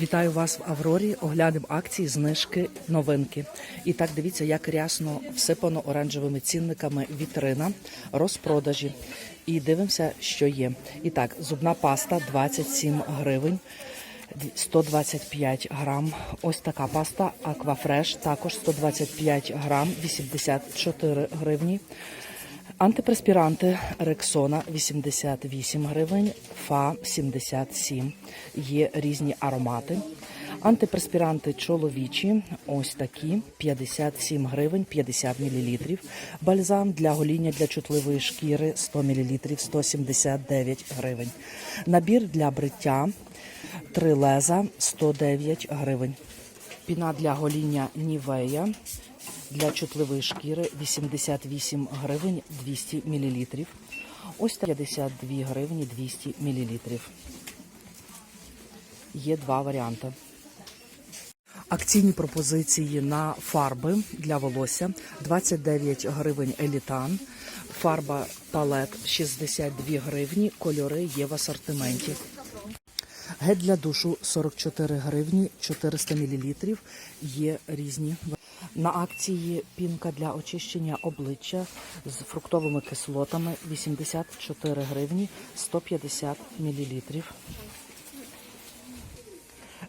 Вітаю вас в Аврорі. Оглянемо акції, знижки, новинки. І так дивіться, як рясно всипано оранжевими цінниками вітрина, розпродажі. І дивимося, що є. І так, зубна паста 27 гривень. 125 грам. Ось така паста Аквафреш, також 125 грам, 84 гривні. Антипреспіранти Рексона 88 гривень, Фа 77. Є різні аромати. Антипреспіранти чоловічі, ось такі 57 гривень, 50 мл. Бальзам для гоління для чутливої шкіри 100 мл, 179 гривень. Набір для бриття три леза 109 гривень. Піна для гоління Нівея для чутливої шкіри 88 гривень 200 мл. Ось 52 гривні 200 мл. Є два варіанти. Акційні пропозиції на фарби для волосся 29 гривень елітан, фарба палет 62 гривні, кольори є в асортименті. Гель для душу 44 гривні, 400 мл. Є різні. На акції пінка для очищення обличчя з фруктовими кислотами 84 гривні, 150 мл.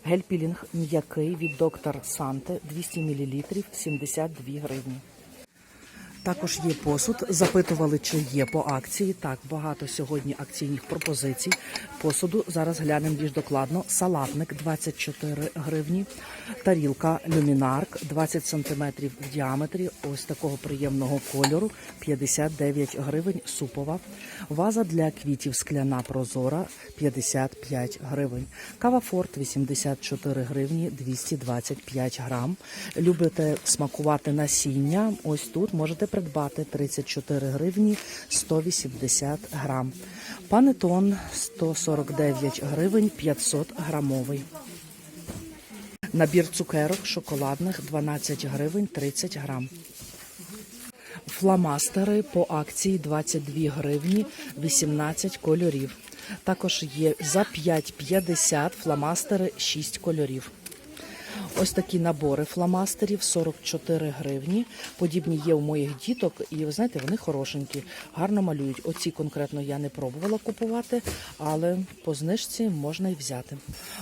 Гель-пілінг м'який від доктор Санте 200 мл, 72 гривні. Також є посуд. Запитували, чи є по акції. Так, багато сьогодні акційних пропозицій. Посуду зараз глянемо більш докладно. Салатник 24 гривні, тарілка люмінарк 20 сантиметрів в діаметрі. Ось такого приємного кольору 59 гривень. Супова. Ваза для квітів скляна прозора 55 гривень. Кава Форт 84 гривні 225 грам. Любите смакувати насіння? Ось тут можете придбати 34 гривні 180 грам. Панетон 149 гривень 500 грамовий. Набір цукерок шоколадних 12 гривень 30 грам. Фламастери по акції 22 гривні 18 кольорів. Також є за 5,50 фламастери 6 кольорів. Ось такі набори фломастерів 44 гривні. Подібні є у моїх діток, і ви знаєте, вони хорошенькі, гарно малюють. Оці конкретно я не пробувала купувати, але по знижці можна і взяти.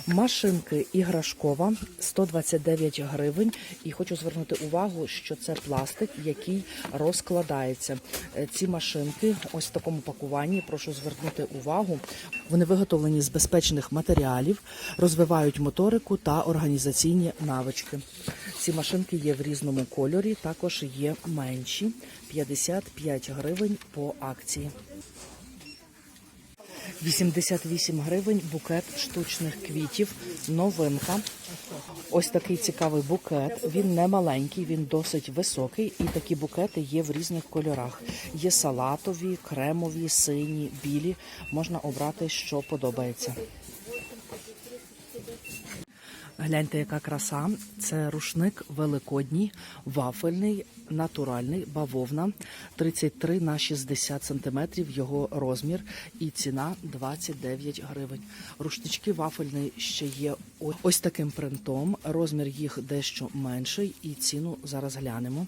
Машинки іграшкова 129 гривень. І хочу звернути увагу, що це пластик, який розкладається. Е, Ці машинки, ось в такому пакуванні, прошу звернути увагу. Вони виготовлені з безпечних матеріалів, розвивають моторику та організаційні навички. Ці машинки є в різному кольорі, також є менші 55 гривень по акції. 88 гривень букет штучних квітів. Новинка. Ось такий цікавий букет. Він не маленький, він досить високий. І такі букети є в різних кольорах. Є салатові, кремові, сині, білі. Можна обрати, що подобається. Гляньте, яка краса. Це рушник великодній, вафельний, натуральний, бавовна, 33 на 60 сантиметрів його розмір і ціна 29 гривень. Рушнички вафельний ще є ось таким принтом. Розмір їх дещо менший, і ціну зараз глянемо.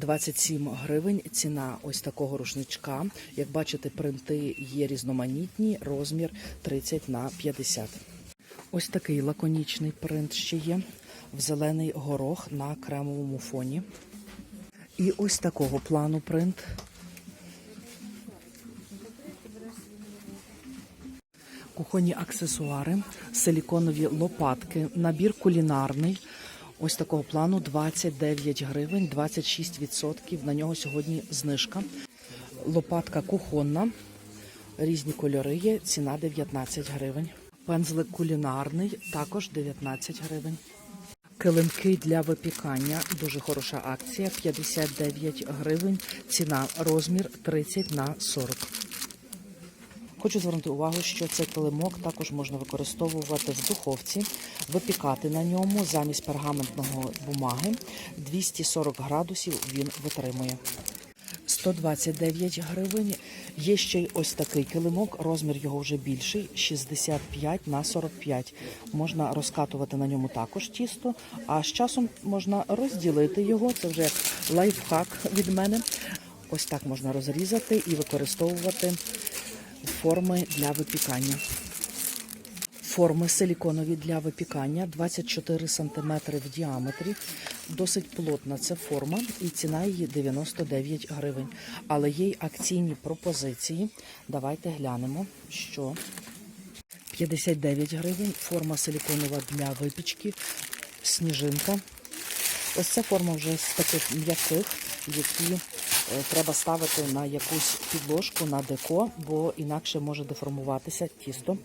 27 гривень ціна ось такого рушничка. Як бачите, принти є різноманітні, розмір 30 на 50. Ось такий лаконічний принт ще є в зелений горох на кремовому фоні. І ось такого плану принт. Кухонні аксесуари, силіконові лопатки, набір кулінарний. Ось такого плану 29 гривень, 26%. На нього сьогодні знижка. Лопатка кухонна, різні кольори є, ціна 19 гривень. Пензлик кулінарний, також 19 гривень. Килимки для випікання, дуже хороша акція, 59 гривень, ціна, розмір 30 на 40. Хочу звернути увагу, що цей килимок також можна використовувати в духовці, випікати на ньому замість пергаментного бумаги. 240 градусів він витримує. 129 гривень. Є ще й ось такий килимок, розмір його вже більший 65 на 45. Можна розкатувати на ньому також тісто, а з часом можна розділити його. Це вже лайфхак від мене. Ось так можна розрізати і використовувати форми для випікання. Форми силіконові для випікання 24 см в діаметрі. Досить плотна ця форма і ціна її 99 гривень. Але є й акційні пропозиції. Давайте глянемо, що 59 гривень. Форма силіконова для випічки, сніжинка. Ось ця форма вже з таких м'яких, які треба ставити на якусь підложку, на деко, бо інакше може деформуватися тісто.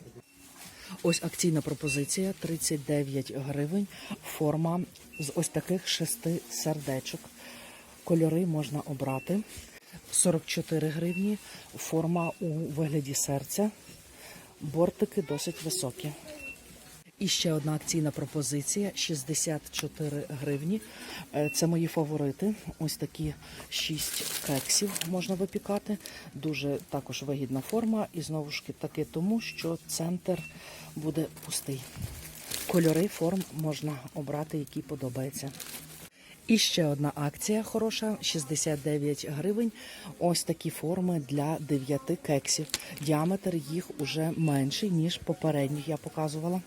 Ось акційна пропозиція 39 гривень. Форма з ось таких шести сердечок. Кольори можна обрати. 44 гривні. Форма у вигляді серця. Бортики досить високі. І ще одна акційна пропозиція 64 гривні. Е, Це мої фаворити. Ось такі 6 кексів можна випікати. Дуже також вигідна форма. І знову ж таки тому, що центр буде пустий. Кольори форм можна обрати, які подобаються. І ще одна акція хороша 69 гривень. Ось такі форми для 9 кексів. Діаметр їх уже менший, ніж попередніх я показувала.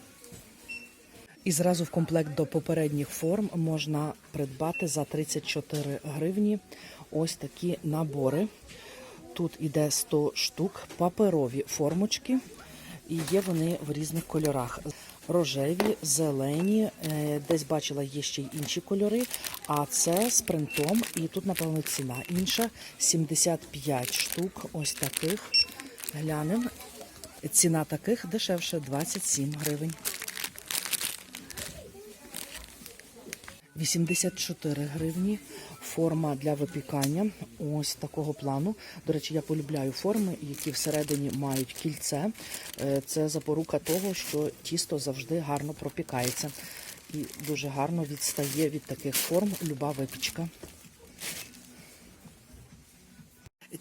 І зразу в комплект до попередніх форм можна придбати за 34 гривні ось такі набори. Тут іде 100 штук, паперові формочки, і є вони в різних кольорах. Рожеві, зелені, е, десь бачила є ще й інші кольори. А це з принтом, і тут, напевно, ціна інша 75 штук. Ось таких. Глянемо. Ціна таких дешевше 27 гривень. 84 гривні. Форма для випікання. Ось такого плану. До речі, я полюбляю форми, які всередині мають кільце. Е, Це запорука того, що тісто завжди гарно пропікається. І дуже гарно відстає від таких форм люба випічка.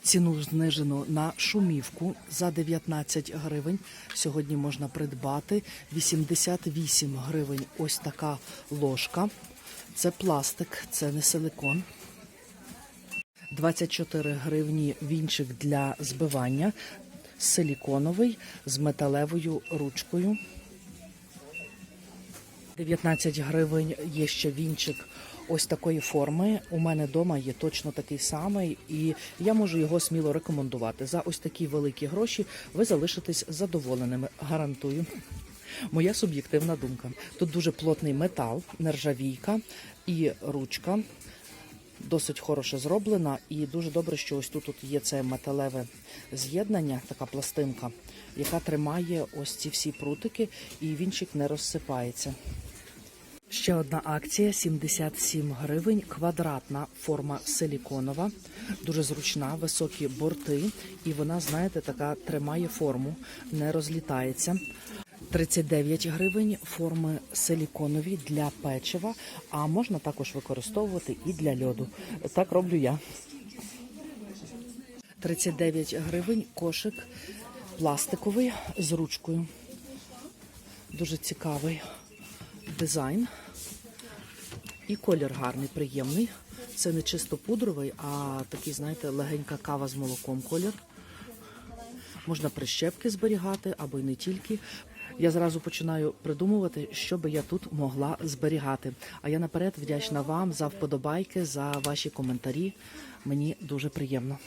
Ціну знижено на шумівку за 19 гривень. Сьогодні можна придбати 88 гривень. Ось така ложка. Це пластик, це не силикон. 24 гривні вінчик для збивання. Силіконовий з металевою ручкою. 19 гривень є ще вінчик ось такої форми. У мене вдома є точно такий самий, і я можу його сміло рекомендувати. За ось такі великі гроші ви залишитесь задоволеними. Гарантую. Моя суб'єктивна думка. Тут дуже плотний метал, нержавійка і ручка. Досить хороше зроблена, і дуже добре, що ось тут, тут є це металеве з'єднання, така пластинка, яка тримає ось ці всі прутики, і вінчик не розсипається. Ще одна акція 77 гривень. Квадратна форма силіконова, дуже зручна, високі борти, і вона, знаєте, така тримає форму, не розлітається. 39 гривень форми силіконові для печива, а можна також використовувати і для льоду. Так роблю я. 39 гривень кошик пластиковий з ручкою. Дуже цікавий дизайн. І колір гарний, приємний. Це не чисто пудровий, а такий, знаєте, легенька кава з молоком колір. Можна прищепки зберігати або й не тільки. Я зразу починаю придумувати, що би я тут могла зберігати. А я наперед вдячна вам за вподобайки, за ваші коментарі. Мені дуже приємно.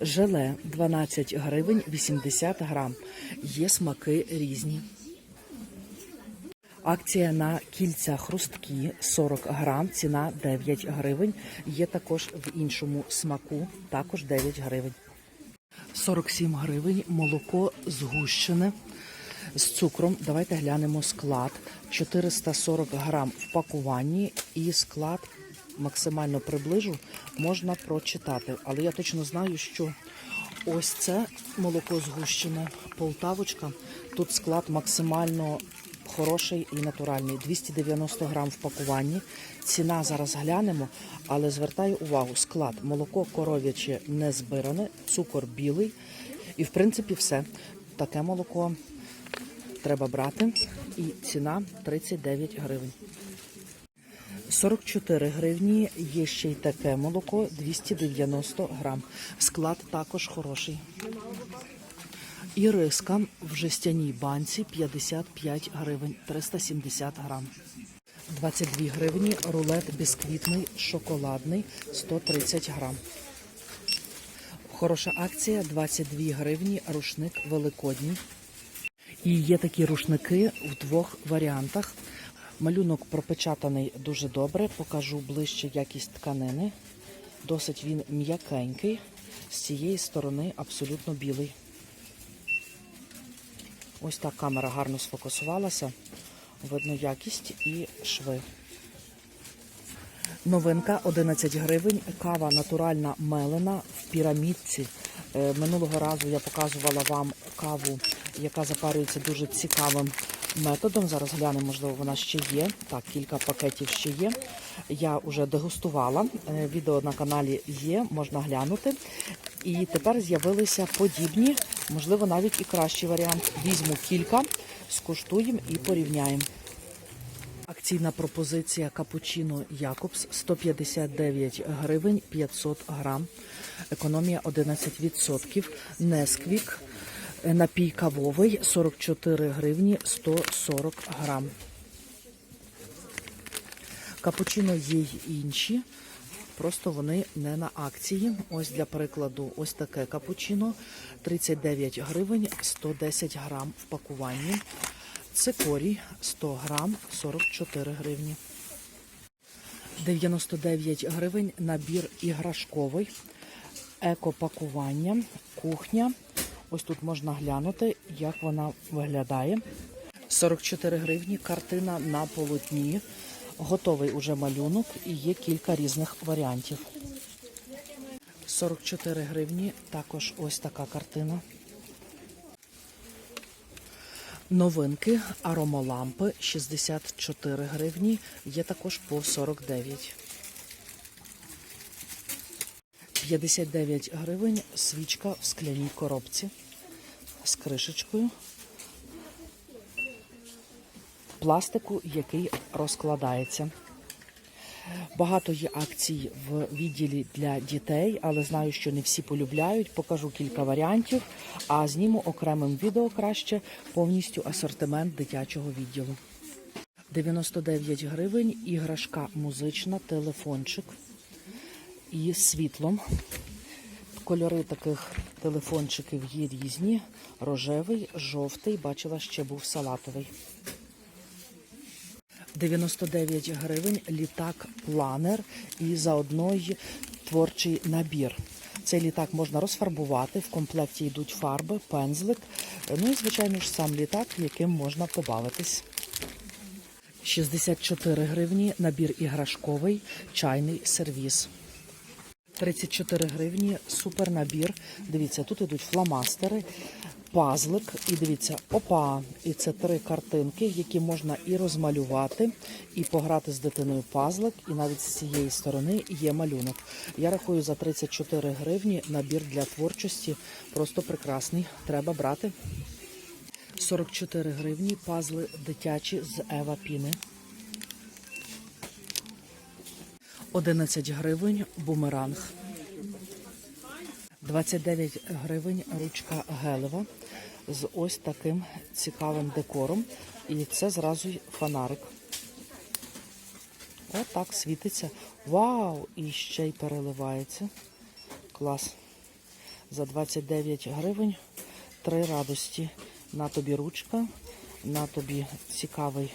Желе 12 гривень 80 грам. Є смаки різні. Акція на кільця хрусткі 40 грам, ціна 9 гривень. Є також в іншому смаку, також 9 гривень. 47 гривень молоко згущене з цукром. Давайте глянемо склад. 440 грам в пакуванні і склад максимально приближу, можна прочитати. Але я точно знаю, що ось це молоко згущене, полтавочка. Тут склад максимально хороший і натуральний. 290 грам в пакуванні. Ціна зараз глянемо, але звертаю увагу, склад молоко коров'яче не збиране, цукор білий. І в принципі все. Таке молоко треба брати. І ціна 39 гривень. 44 гривні. Є ще й таке молоко 290 грам. Склад також хороший. І риска в жестяній банці 55 гривень 370 грам. 22 гривні рулет бісквітний шоколадний 130 грам. Хороша акція 22 гривні рушник великодній. І є такі рушники в двох варіантах. Малюнок пропечатаний дуже добре. Покажу ближче якість тканини. Досить він м'якенький. З цієї сторони абсолютно білий. Ось так камера гарно сфокусувалася. Видно якість і шви. Новинка 11 гривень. Кава натуральна мелена в пірамідці. Е, Минулого разу я показувала вам каву, яка запарюється дуже цікавим методом. Зараз глянемо, можливо, вона ще є. Так, кілька пакетів ще є. Я вже дегустувала. Е, Відео на каналі є, можна глянути. І тепер з'явилися подібні, можливо, навіть і кращий варіант. Візьму кілька, скуштуємо і порівняємо. Акційна пропозиція капучино Якобс 159 гривень 500 грам. Економія 11%. Несквік напій кавовий 44 гривні 140 грам. Капучино є й інші, просто вони не на акції. Ось для прикладу, ось таке капучино 39 гривень 110 грам в пакуванні. Цикорій 100 грам 44 гривні. 99 гривень набір іграшковий, екопакування, кухня. Ось тут можна глянути, як вона виглядає. 44 гривні картина на полотні. Готовий уже малюнок і є кілька різних варіантів. 44 гривні також ось така картина. Новинки аромалампи 64 гривні, є також по 49. 59 гривень свічка в скляній коробці з кришечкою. Пластику, який розкладається. Багато є акцій в відділі для дітей, але знаю, що не всі полюбляють. Покажу кілька варіантів, а зніму окремим відео краще повністю асортимент дитячого відділу. 99 гривень, іграшка музична, телефончик із світлом. Кольори таких телефончиків є різні: рожевий, жовтий, бачила, ще був салатовий. 99 гривень літак планер і заодно творчий набір. Цей літак можна розфарбувати. В комплекті йдуть фарби, пензлик. Ну і звичайно ж сам літак, яким можна побавитись. 64 гривні набір іграшковий, чайний сервіс. 34 гривні супер набір. Дивіться, тут ідуть фломастери, пазлик. І дивіться, опа! І це три картинки, які можна і розмалювати, і пограти з дитиною пазлик. І навіть з цієї сторони є малюнок. Я рахую за 34 гривні набір для творчості. Просто прекрасний. Треба брати. 44 гривні пазли дитячі з Ева Піни. 11 гривень бумеранг. 29 гривень ручка гелева з ось таким цікавим декором. І це зразу фонарик. Отак світиться. Вау! І ще й переливається. Клас. За 29 гривень три радості. На тобі ручка, на тобі цікавий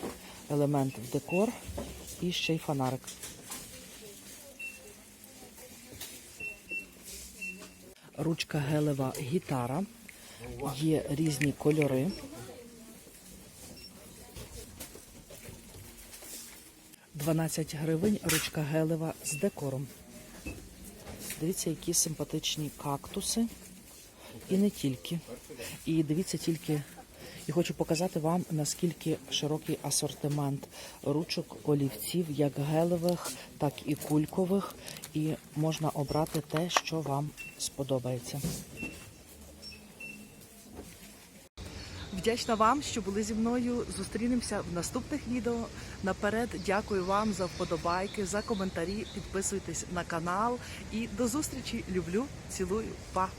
елемент в декор і ще й фонарик. Ручка гелева гітара. Є різні кольори. Дванадцять гривень ручка гелева з декором. Дивіться, які симпатичні кактуси. І не тільки. І дивіться тільки, І хочу показати вам, наскільки широкий асортимент ручок олівців, як гелевих, так і кулькових. І можна обрати те, що вам сподобається. Вдячна вам, що були зі мною. Зустрінемося в наступних відео. Наперед дякую вам за вподобайки, за коментарі. Підписуйтесь на канал і до зустрічі. Люблю, цілую, па!